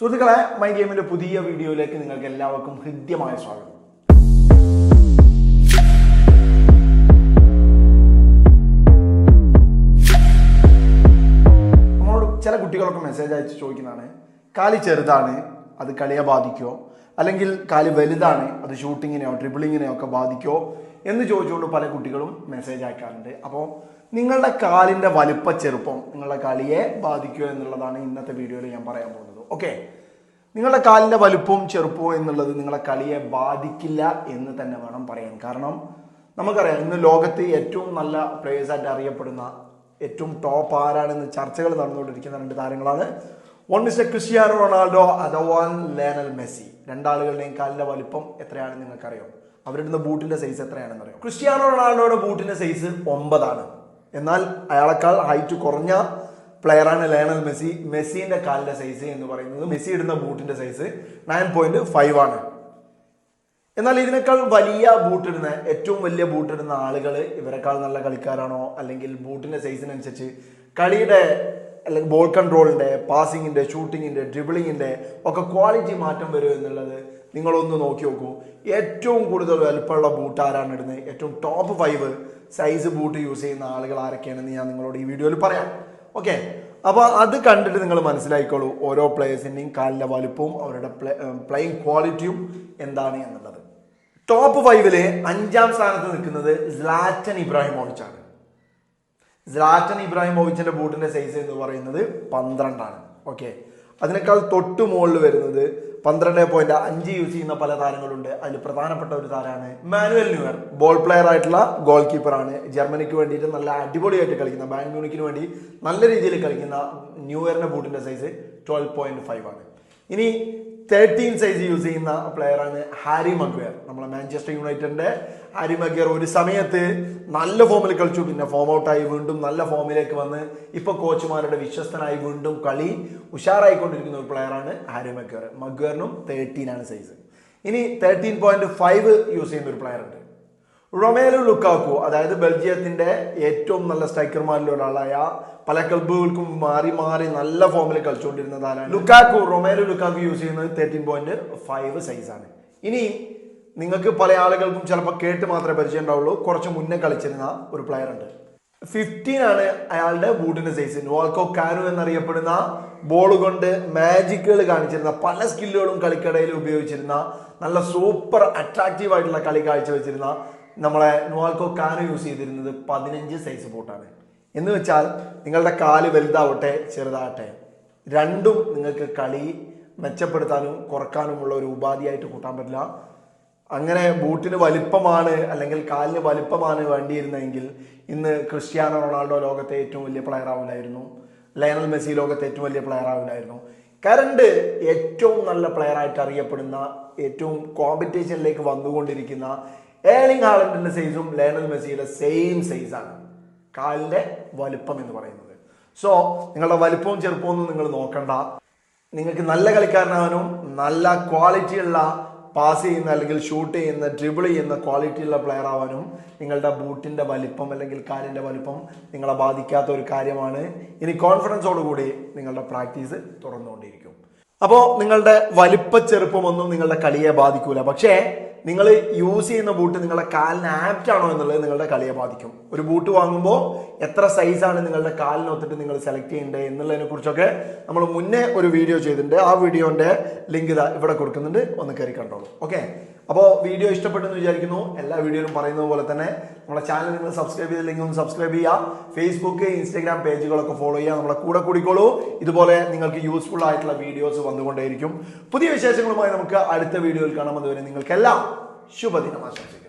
സുഹൃത്തുക്കളെ മൈ ഗെയിമിന്റെ പുതിയ വീഡിയോയിലേക്ക് നിങ്ങൾക്ക് എല്ലാവർക്കും ഹൃദ്യമായ സ്വാഗതം. നമ്മളോട് ചില കുട്ടികളൊക്കെ മെസ്സേജ് അയച്ച് ചോദിക്കുന്നതാണ് കാലി ചെറുതാണ് അത് കളിയെ ബാധിക്കോ അല്ലെങ്കിൽ കാലി വലുതാണ് അത് ഷൂട്ടിങ്ങിനെയോ ട്രിപ്പിളിങ്ങിനെയോ ഒക്കെ ബാധിക്കോ എന്ന് ചോദിച്ചുകൊണ്ട് പല കുട്ടികളും മെസ്സേജ് അയക്കാറുണ്ട്. അപ്പോൾ നിങ്ങളുടെ കാലിന്റെ വലുപ്പ ചെറുപ്പം നിങ്ങളുടെ കളിയെ ബാധിക്കുമോ എന്നുള്ളതാണ് ഇന്നത്തെ വീഡിയോയിൽ ഞാൻ പറയാൻ പോകുന്നത്. ഓക്കെ. നിങ്ങളുടെ കാലിന്റെ വലുപ്പവും ചെറുപ്പവും എന്നുള്ളത് നിങ്ങളെ കളിയെ ബാധിക്കില്ല എന്ന് തന്നെ വേണം പറയാൻ. കാരണം നമുക്കറിയാം ഇന്ന് ലോകത്ത് ഏറ്റവും നല്ല പ്ലേയേഴ്സായിട്ട് അറിയപ്പെടുന്ന ഏറ്റവും ടോപ്പ് ആരാണെന്ന് ചർച്ചകൾ നടന്നുകൊണ്ടിരിക്കുന്ന രണ്ട് താരങ്ങളാണ്. വൺ മിസ്റ്റർ ക്രിസ്ത്യാനോ റൊണാൾഡോ അഥവാൻ ലേനൽ മെസ്സി രണ്ടാളുകളുടെയും കാലിന്റെ വലുപ്പം എത്രയാണെന്ന് നിങ്ങൾക്കറിയാം. അവരുടെ ബൂട്ടിന്റെ സൈസ് എത്രയാണെന്ന് അറിയാം. ക്രിസ്റ്റിയാനോ റൊണാൾഡോയുടെ ബൂട്ടിന്റെ സൈസ് ഒമ്പതാണ്. എന്നാൽ അയാളെക്കാൾ ഹൈറ്റ് കുറഞ്ഞ പ്ലെയറാണ് ലയണൽ മെസ്സി. മെസ്സിന്റെ കാലിന്റെ സൈസ് എന്ന് പറയുന്നത് മെസ്സി ഇടുന്ന ബൂട്ടിന്റെ സൈസ് നയൻ പോയിന്റ് ഫൈവ് ആണ്. എന്നാൽ ഇതിനേക്കാൾ വലിയ ബൂട്ടിടുന്ന ഏറ്റവും വലിയ ബൂട്ടിടുന്ന ആളുകൾ ഇവരെക്കാൾ നല്ല കളിക്കാരാണോ? അല്ലെങ്കിൽ ബൂട്ടിന്റെ സൈസിനനുസരിച്ച് കളിയുടെ അല്ലെങ്കിൽ ബോൾ കൺട്രോളിന്റെ പാസിങ്ങിന്റെ ഷൂട്ടിങ്ങിന്റെ ഡ്രിബിളിങ്ങിന്റെ ഒക്കെ ക്വാളിറ്റി മാറ്റം വരും എന്നുള്ളത് നിങ്ങളൊന്ന് നോക്കി നോക്കൂ. ഏറ്റവും കൂടുതൽ വലുപ്പമുള്ള ബൂട്ട് ആരാണ് ഇടുന്നത്? ഏറ്റവും top five size boot use ചെയ്യുന്ന ആളുകൾ ആരൊക്കെയാണെന്ന് ഞാൻ നിങ്ങളോട് ഈ വീഡിയോയിൽ പറയാം. ഓക്കെ അപ്പോൾ അത് കണ്ടിട്ട് നിങ്ങൾ മനസ്സിലാക്കിക്കോളൂ ഓരോ പ്ലേയേഴ്സിന്റെയും കാലിന്റെ വലുപ്പവും അവരുടെ പ്ലേ പ്ലേയിങ് ക്വാളിറ്റിയും എന്താണ് എന്നുള്ളത്. ടോപ്പ് ഫൈവിൽ അഞ്ചാം സ്ഥാനത്ത് നിൽക്കുന്നത് സ്ലാറ്റൻ ഇബ്രാഹിമോവിച്ചാണ് സ്ലാറ്റൻ ഇബ്രാഹിമോവിച്ചിന്റെ ബൂട്ടിന്റെ സൈസ് എന്ന് പറയുന്നത് പന്ത്രണ്ടാണ്. ഓക്കെ അതിനേക്കാൾ തൊട്ട് മുകളിൽ വരുന്നത് പന്ത്രണ്ട് പോയിന്റ് അഞ്ച് യൂസ് ചെയ്യുന്ന പല താരങ്ങളുണ്ട്. അതിൽ പ്രധാനപ്പെട്ട ഒരു താരമാണ് മാനുവൽ ന്യൂയർ. ബോൾ പ്ലെയർ ആയിട്ടുള്ള ഗോൾ കീപ്പറാണ് ജർമ്മനിക്ക് വേണ്ടിയിട്ട് നല്ല അടിപൊളിയായിട്ട് കളിക്കുന്ന ബാങ്ക് മ്യൂണിക്കിന് വേണ്ടി നല്ല രീതിയിൽ കളിക്കുന്ന ന്യൂയറിന്റെ ബൂട്ടിന്റെ സൈസ് ട്വൽവ് പോയിന്റ് ഫൈവ് ആണ്. ഇനി തേർട്ടീൻ സൈസ് യൂസ് ചെയ്യുന്ന പ്ലെയറാണ് ഹാരി മഗ്വയർ. നമ്മളെ മാഞ്ചസ്റ്റർ യുണൈറ്റഡിന്റെ ഹാരി മഗ്വയർ ഒരു സമയത്ത് നല്ല ഫോമിൽ കളിച്ചു. പിന്നെ ഫോം ഔട്ടായി വീണ്ടും നല്ല ഫോമിലേക്ക് വന്ന് ഇപ്പൊ കോച്ചുമാരുടെ വിശ്വസ്തനായി വീണ്ടും കളി ഉഷാറായിക്കൊണ്ടിരിക്കുന്ന ഒരു പ്ലെയറാണ് ഹാരി മഗ്വയർ. മഗ്വയറിനും തേർട്ടീൻ ആണ് സൈസ് ഇനി തേർട്ടീൻ പോയിന്റ് ഫൈവ് യൂസ് ചെയ്യുന്ന ഒരു പ്ലെയർ ഉണ്ട്. റൊമേലു ലുക്കാക്കു അതായത് ബെൽജിയത്തിന്റെ ഏറ്റവും നല്ല സ്ട്രൈക്കർമാരിൽ ഒരാളായ പല ക്ലബുകൾക്കും മാറി മാറി നല്ല ഫോമിൽ കളിച്ചുകൊണ്ടിരുന്നതാണ് ലുക്കാക്കു റൊമേലു ലുക്കാക്കു യൂസ് ചെയ്യുന്നത് തേർട്ടീൻ പോയിന്റ് ഫൈവ് സൈസാണ് ഇനി നിങ്ങൾക്ക് പല ആളുകൾക്കും ചിലപ്പോൾ കേട്ട് മാത്രമേ പരിചയം ഉണ്ടാവുള്ളൂ. കുറച്ച് മുന്നേ കളിച്ചിരുന്ന ഒരു പ്ലെയർ ഉണ്ട്. ഫിഫ്റ്റീൻ ആണ് അയാളുടെ ബൂട്ടിന്റെ സൈസ് നോൾക്കോ കാനു എന്നറിയപ്പെടുന്ന ബോൾ കൊണ്ട് മാജിക്കുകൾ കാണിച്ചിരുന്ന പല സ്കില്ലുകളും കളിക്കടയിൽ ഉപയോഗിച്ചിരുന്ന നല്ല സൂപ്പർ അട്രാക്റ്റീവ് ആയിട്ടുള്ള കളി കാഴ്ചവെച്ചിരുന്ന നമ്മളെ നോൾക്കോ കാർ യൂസ് ചെയ്തിരുന്നത് പതിനഞ്ച് സൈസ് ബൂട്ടാണ് എന്ന് വെച്ചാൽ നിങ്ങളുടെ കാൽ വലുതാവട്ടെ ചെറുതാവട്ടെ രണ്ടും നിങ്ങൾക്ക് കളി മെച്ചപ്പെടുത്താനും കുറക്കാനുമുള്ള ഒരു ഉപാധിയായിട്ട് കൂട്ടാൻ പറ്റില്ല. അങ്ങനെ ബൂട്ടിന് വലിപ്പമാണ് അല്ലെങ്കിൽ കാലിന് വലിപ്പമാണ് വേണ്ടിയിരുന്നെങ്കിൽ ഇന്ന് ക്രിസ്ത്യാനോ റൊണാൾഡോ ലോകത്തെ ഏറ്റവും വലിയ പ്ലെയർ ആവില്ലായിരുന്നു ലയണൽ മെസ്സി ലോകത്തെ ഏറ്റവും വലിയ പ്ലെയർ ആവില്ലായിരുന്നു കറണ്ട് ഏറ്റവും നല്ല പ്ലെയർ ആയിട്ട് അറിയപ്പെടുന്ന ഏറ്റവും കോമ്പറ്റീഷനിലേക്ക് വന്നുകൊണ്ടിരിക്കുന്ന ഏളിംഗ് ഹാളൻഡിന്റെ സൈസും ലയണൽ മെസ്സിയുടെ സെയിം സൈസാണ് കാലിന്റെ വലുപ്പം എന്ന് പറയുന്നത്. സോ നിങ്ങളുടെ വലുപ്പവും ചെറുപ്പവും നിങ്ങൾ നോക്കണ്ട. നിങ്ങൾക്ക് നല്ല കളിക്കാരനാവാനും നല്ല ക്വാളിറ്റിയുള്ള പാസ് ചെയ്യുന്ന അല്ലെങ്കിൽ ഷൂട്ട് ചെയ്യുന്ന ഡ്രിബിൾ ചെയ്യുന്ന ക്വാളിറ്റിയുള്ള പ്ലെയർ ആവാനും നിങ്ങളുടെ ബൂട്ടിന്റെ വലിപ്പം അല്ലെങ്കിൽ കാലിന്റെ വലിപ്പം നിങ്ങളെ ബാധിക്കാത്ത ഒരു കാര്യമാണ്. ഇനി കോൺഫിഡൻസോടുകൂടി നിങ്ങളുടെ പ്രാക്ടീസ് തുറന്നുകൊണ്ടിരിക്കും അപ്പോൾ നിങ്ങളുടെ വലിപ്പ ചെറുപ്പമൊന്നും നിങ്ങളുടെ കളിയെ ബാധിക്കൂല. പക്ഷേ നിങ്ങൾ യൂസ് ചെയ്യുന്ന ബൂട്ട് നിങ്ങളുടെ കാലിന് ആപ്റ്റ് ആണോ എന്നുള്ളത് നിങ്ങളുടെ കളിയെ ബാധിക്കും. ഒരു ബൂട്ട് വാങ്ങുമ്പോൾ എത്ര സൈസാണ് നിങ്ങളുടെ കാലിനൊത്തിട്ട് നിങ്ങൾ സെലക്ട് ചെയ്യേണ്ടത് എന്നുള്ളതിനെ കുറിച്ചൊക്കെ നമ്മൾ മുന്നേ ഒരു വീഡിയോ ചെയ്തിട്ടുണ്ട്. ആ വീഡിയോന്റെ ലിങ്ക് ഇതാ ഇവിടെ കൊടുക്കുന്നുണ്ട്. ഒന്ന് കയറി കണ്ടോളൂ. ഓക്കെ അപ്പോൾ വീഡിയോ ഇഷ്ടപ്പെട്ടെന്ന് വിചാരിക്കുന്നു. എല്ലാ വീഡിയോയിലും പറയുന്നത് പോലെ തന്നെ നമ്മുടെ ചാനൽ നിങ്ങൾ സബ്സ്ക്രൈബ് ചെയ്തില്ലെങ്കിൽ ഒന്ന് സബ്സ്ക്രൈബ് ചെയ്യുക. ഫേസ്ബുക്ക് ഇൻസ്റ്റാഗ്രാം പേജുകളൊക്കെ ഫോളോ ചെയ്യുക. നമ്മളെ കൂടെ കൂടിക്കോളൂ. ഇതുപോലെ നിങ്ങൾക്ക് യൂസ്ഫുൾ ആയിട്ടുള്ള വീഡിയോസ് വന്നുകൊണ്ടേയിരിക്കും. പുതിയ വിശേഷങ്ങളുമായി നമുക്ക് അടുത്ത വീഡിയോയിൽ കാണാം. അതുവരെ നിങ്ങൾക്കെല്ലാം ശുഭദിനം ആശംസിക്കുന്നു.